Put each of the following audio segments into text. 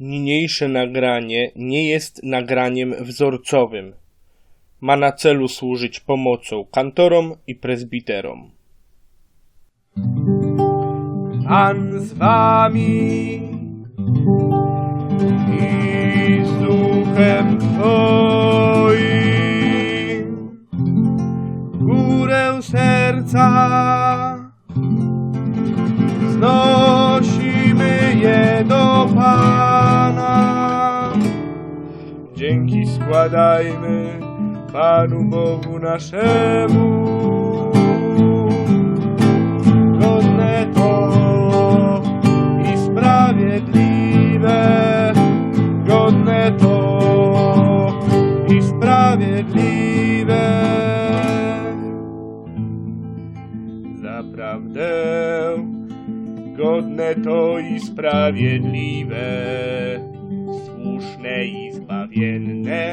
Niniejsze nagranie nie jest nagraniem wzorcowym. Ma na celu służyć pomocą kantorom i prezbiterom. Pan z wami i z duchem twoim. Górę serca znosimy składajmy Panu Bogu naszemu. Godne to i sprawiedliwe, godne to i sprawiedliwe. Zaprawdę godne to i sprawiedliwe, słuszne i zbawienne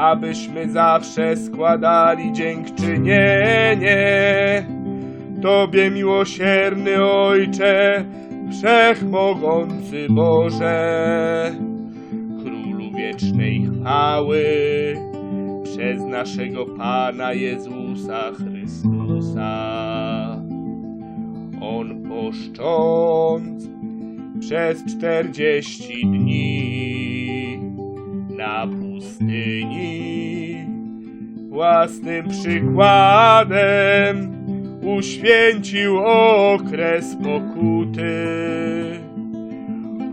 abyśmy zawsze składali dziękczynienie Tobie miłosierny Ojcze, Wszechmogący Boże, Królu wiecznej chwały, przez naszego Pana Jezusa Chrystusa. On poszcząc przez czterdzieści dni na pustyni własnym przykładem uświęcił okres pokuty.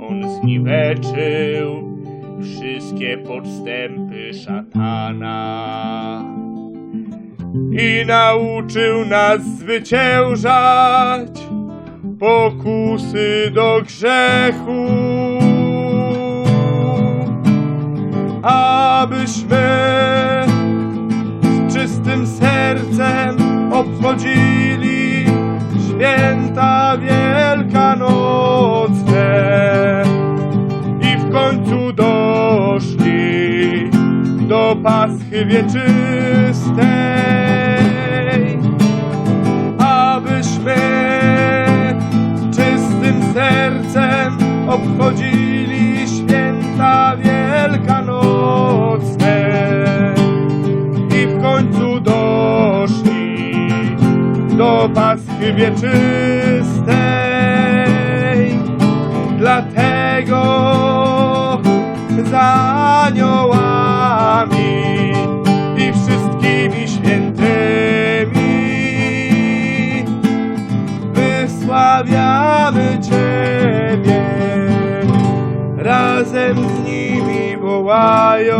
On zniweczył wszystkie podstępy szatana i nauczył nas zwyciężać pokusy do grzechu. Abyśmy z czystym sercem obchodzili święta wielkanocne i w końcu doszli do Paschy wieczystej, obchodzili święta wielkanocne i w końcu doszli do Paschy wieczystej. Dlatego za aniołami i wszystkimi świętymi wysławiamy razem z nimi wołają.